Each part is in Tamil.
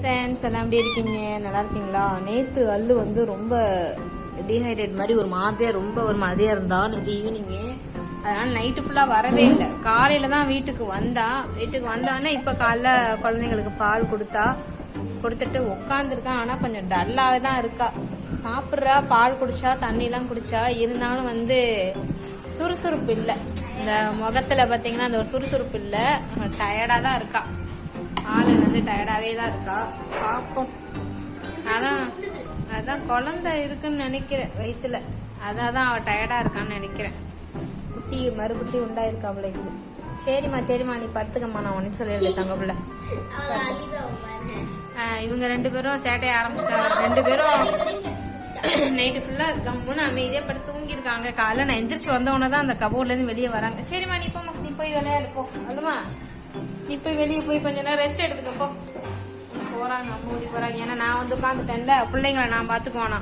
ஃப்ரெண்ட்ஸ் எல்லாம் எப்படி இருக்கீங்க? நல்லா இருக்கீங்களா? நேத்து அல்லு வந்து ரொம்ப டீஹைட்ரேட் மாதிரி ஒரு மாதிரியா ரொம்ப ஒரு மாதிரியா இருந்தா நேற்று ஈவினிங்கு அதனால நைட்டு ஃபுல்லா வரவே இல்லை. காலையில தான் வீட்டுக்கு வந்தா. வீட்டுக்கு வந்தானே இப்ப காலைல குழந்தைங்களுக்கு பால் கொடுத்தா கொடுத்துட்டு உட்காந்துருக்கான் ஆனா கொஞ்சம் டல்லாகவே தான் இருக்கா. சாப்பிட்றா பால் குடிச்சா தண்ணிலாம் குடிச்சா. இருந்தாலும் வந்து சுறுசுறுப்பு இல்லை. இந்த முகத்துல பாத்தீங்கன்னா அந்த ஒரு சுறுசுறுப்பு இல்லை. டயர்டா தான் இருக்கா. ஆளு வந்து டயர்டாவே தான் இருக்கா? பார்ப்போம் அதான் அதான் குழந்தை இருக்குன்னு நினைக்கிறேன் வயித்துல. அதான் தான் அவ டயர்டா இருக்கான்னு நினைக்கிறேன். குட்டி மறுபுட்டி உண்டாயிருக்கா அவளுக்கு சரிம்மா சரிம்மா நீ படுத்துக்கம்மா நான் ஒன்னு சொல்லியிருக்கேன் தங்க பிள்ளை இவங்க ரெண்டு பேரும் சேட்டைய ஆரம்பிச்சிட்டாங்க. ரெண்டு பேரும் நைட்டு ஃபுல்லா கம்முன்னு அமைதியா படுத்து தூங்கியிருக்காங்க. காலைல நான் எந்திரிச்சு வந்த உடனே தான் அந்த கபோர்ட்ல இருந்து வெளியே வராங்க. சரிம்மா நீ போம்மா நீ போய் விளையாடு போ. அல்லமா நீ போய் வெளியே போய் கொஞ்ச நேரம் ரெஸ்ட் எடுத்துக்க போ. போறாங்க அம்மா ஓடி போறாங்க. ஏன்னா நான் வந்து உட்காந்துட்டேன்ல பிள்ளைங்களை நான் பாத்துக்கோனா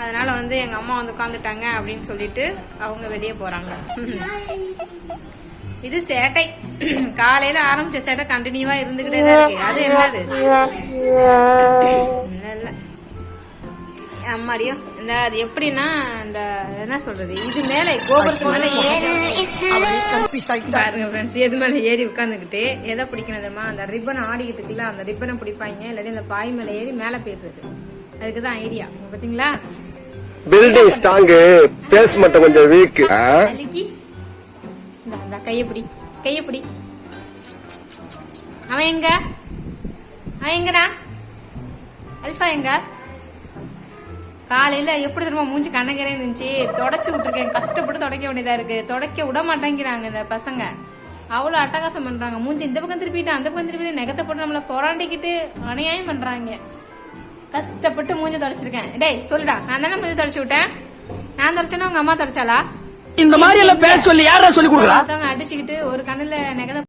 அதனால வந்து எங்க அம்மா வந்து உட்காந்துட்டாங்க அப்படின்னு சொல்லிட்டு அவங்க வெளியே போறாங்க. இது சேட்டை. காலையில ஆரம்பிச்ச சேட்டை கண்டினியூவா இருந்துகிட்டே தான் இருக்கு. அது என்னது? அம்மாடியோ இந்த அது எப்படின்னா இந்த என்ன சொல்றது? இது மேல கோபுரத்து மேல ஏறி பாருங்க ஃப்ரெண்ட்ஸ் எது மேல ஏறி உட்காந்துக்கிட்டு எதை பிடிக்கணும் அந்த ரிப்பன் ஆடிக்கிட்டு இருக்குல்ல அந்த ரிப்பனை பிடிப்பாங்க. இல்லாட்டி அந்த பாய் மேல ஏறி மேல போயிடுறது. அதுக்கு தான் ஐடியா. பாத்தீங்களா? பில்டிங் ஸ்ட்ராங்கு பேஸ் மட்டும் கொஞ்சம் வீக் இந்த இந்த கையப்பிடி கையப்பிடி அவன் எங்க? அவன் எங்கடா? அல்ஃபா எங்க? காலையில எப்படி தெரியுமா மூஞ்சி கண்ணகரேன்னு இருந்துச்சு? தொடச்சு விட்டுருக்கேன். கஷ்டப்பட்டு தொடக்க வேண்டியதா இருக்கு. தொடக்க விட மாட்டேங்கிறாங்க இந்த பசங்க. அவ்வளவு அட்டகாசம் பண்றாங்க. மூஞ்சி இந்த பக்கம் திருப்பிட்டு அந்த பக்கம் திருப்பிட்டு நெகத்தை போட்டு நம்மள புறாண்டிக்கிட்டு அநியாயம் பண்றாங்க. கஷ்டப்பட்டு மூஞ்சி தொடச்சிருக்கேன். டேய் சொல்லுடா. நான் தானே மூஞ்சி தொடச்சு விட்டேன்? நான் தொடச்சேன்னா உங்க அம்மா தொடச்சாலா இந்த மாதிரி எல்லாம் பேச சொல்லி யாரா சொல்லி கொடுக்குறா? அடிச்சுக்கிட்டு ஒரு கண்ணுல நெகத